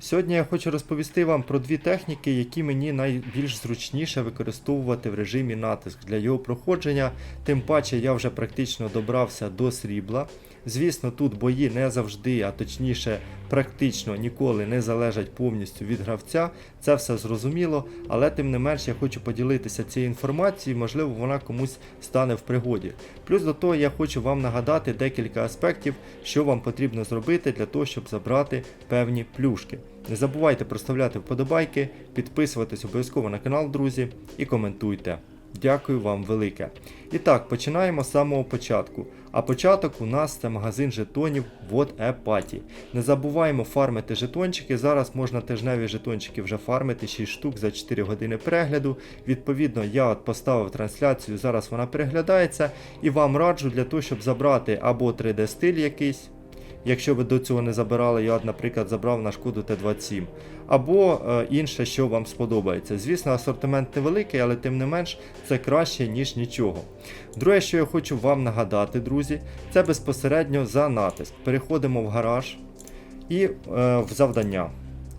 Сьогодні я хочу розповісти вам про дві техніки, які мені найбільш зручніше використовувати в режимі натиск для його проходження. Тим паче я вже практично добрався до срібла. Звісно, тут бої не завжди, а точніше, практично ніколи не залежать повністю від гравця. Це все зрозуміло, але тим не менш я хочу поділитися цією інформацією, можливо, вона комусь стане в пригоді. Плюс до того я хочу вам нагадати декілька аспектів, що вам потрібно зробити для того, щоб забрати певні плюшки. Не забувайте проставляти вподобайки, підписуватись обов'язково на канал, друзі, і коментуйте. Дякую вам велике. І так, починаємо з самого початку. А початок у нас це магазин жетонів Вот Епаті. Не забуваємо фармити жетончики. Зараз можна тижневі жетончики вже фармити 6 штук за 4 години перегляду. Відповідно, я от поставив трансляцію, зараз вона переглядається. І вам раджу для того, щоб забрати або 3D стиль якийсь. Якщо ви до цього не забирали, я, наприклад, забрав на шкоду Т27. Або е, інше, що вам сподобається. Звісно, асортимент невеликий, але тим не менш це краще, ніж нічого. Друге, що я хочу вам нагадати, друзі, це безпосередньо за натиск. Переходимо в гараж і е, в завдання.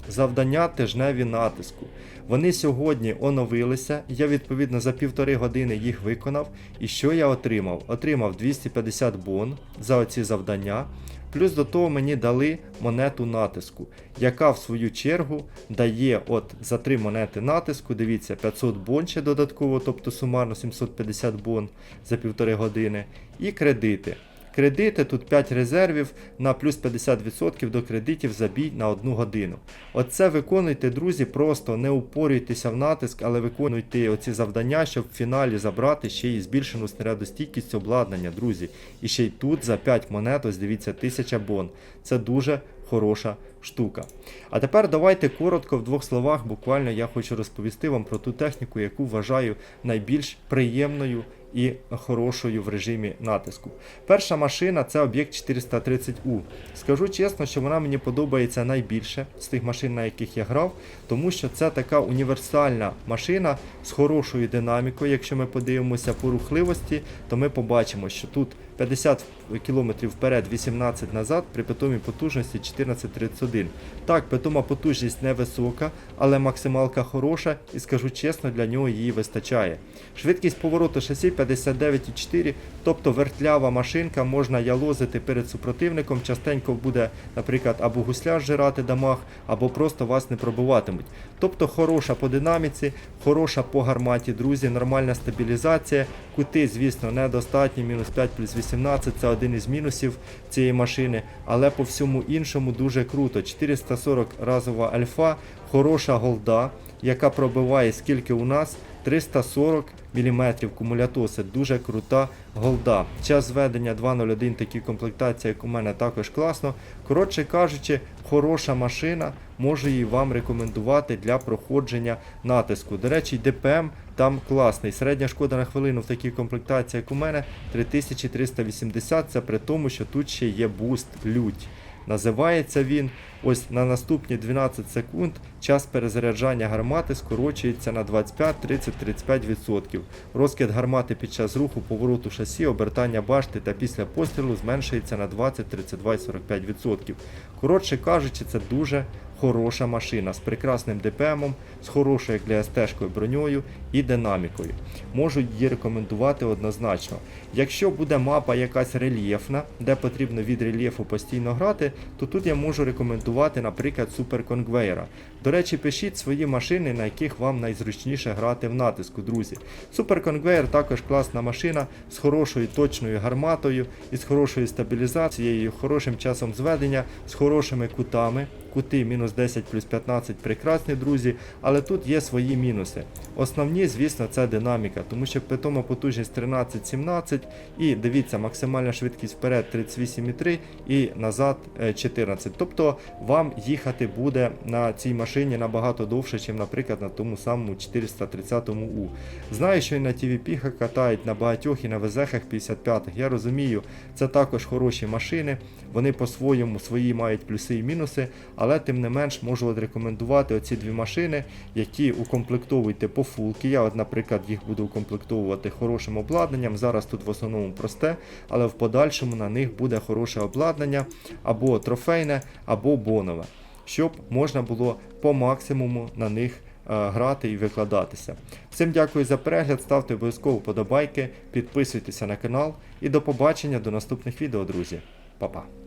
Завдання тижневі натиску. Вони сьогодні оновилися. Я відповідно за півтори години їх виконав. І що я отримав? Отримав 250 бон за оці завдання. Плюс до того мені дали монету натиску, яка в свою чергу дає от за 3 монети натиску, дивіться, 500 бон ще додатково, тобто сумарно 750 бон за півтори години. І кредити. Кредити тут 5 резервів на плюс 50% до кредитів за бій на 1 годину. Оце виконуйте, друзі, просто не упорюйтеся в натиск, але виконуйте оці завдання, щоб в фіналі забрати ще й збільшену снарядостійкість обладнання, друзі. І ще й тут за 5 монет, ось дивіться, 1000 бон. Це дуже хороша штука. А тепер давайте коротко в двох словах, буквально я хочу розповісти вам про ту техніку, яку вважаю найбільш приємною і хорошою в режимі натиску. Перша машина це об'єкт 430U. Скажу чесно, що вона мені подобається найбільше з тих машин, на яких я грав, тому що це така універсальна машина з хорошою динамікою. Якщо ми подивимося по рухливості, то ми побачимо, що тут 50 км вперед, 18 назад при питомій потужності 1431. Так, питома потужність невисока, але максималка хороша і скажу чесно, для нього її вистачає. Швидкість повороту шасі 59,4, тобто вертлява машинка, можна ялозити перед супротивником, частенько буде, наприклад, або гусля жирати дамаг, або просто вас не пробиватимуть. Тобто хороша по динаміці, хороша по гарматі, друзі, нормальна стабілізація. Кути, звісно, недостатні, мінус 5 плюс 18 це один із мінусів цієї машини, але по всьому іншому дуже круто. 440 разова альфа, хороша голда, яка пробиває скільки у нас 340 мм кумулятоси. Дуже крута голда. Час зведення 2.01, такі комплектації, як у мене, також класно. Коротше кажучи, хороша машина, можу її вам рекомендувати для проходження натиску. До речі, ДПМ там класний. Середня шкода на хвилину в такій комплектації, як у мене, 3380. Це при тому, що тут ще є буст лють. Називається він ось на наступні 12 секунд час перезаряджання гармати скорочується на 25-30-35%. Розкид гармати під час руху, повороту шасі, обертання башти та після пострілу зменшується на 20-32-45%. Коротше кажучи, це дуже хороша машина з прекрасним ДПМом, з хорошою для СТ-шкою броньою і динамікою. Можу її рекомендувати однозначно. Якщо буде мапа якась рельєфна, де потрібно від рельєфу постійно грати, то тут я можу рекомендувати, наприклад, суперконвейера. До речі, пишіть свої машини, на яких вам найзручніше грати в натиску, друзі. Суперконвейер також класна машина з хорошою точною гарматою із хорошою стабілізацією, хорошим часом зведення, з хорошими кутами. Кути мінус 10 плюс 15 прекрасні, друзі, але тут є свої мінуси. Основні, звісно, це динаміка, тому що питома потужність 13-17 і дивіться, максимальна швидкість вперед 38,3 і назад е, 14. Тобто вам їхати буде на цій машині набагато довше, ніж, наприклад, на тому самому 430У. Знаю, що і на TVP катають на багатьох і на ВЗХ 55-х. Я розумію, це також хороші машини, вони по-своєму свої мають плюси і мінуси. але але тим не менш можу рекомендувати оці дві машини, які укомплектовуйте по фулки. Я, от, наприклад, їх буду укомплектовувати хорошим обладнанням. Зараз тут в основному просте, але в подальшому на них буде хороше обладнання або трофейне, або бонове, щоб можна було по максимуму на них е, грати і викладатися. Всім дякую за перегляд, ставте обов'язково подобайки, підписуйтеся на канал і до побачення до наступних відео, друзі. Па-па.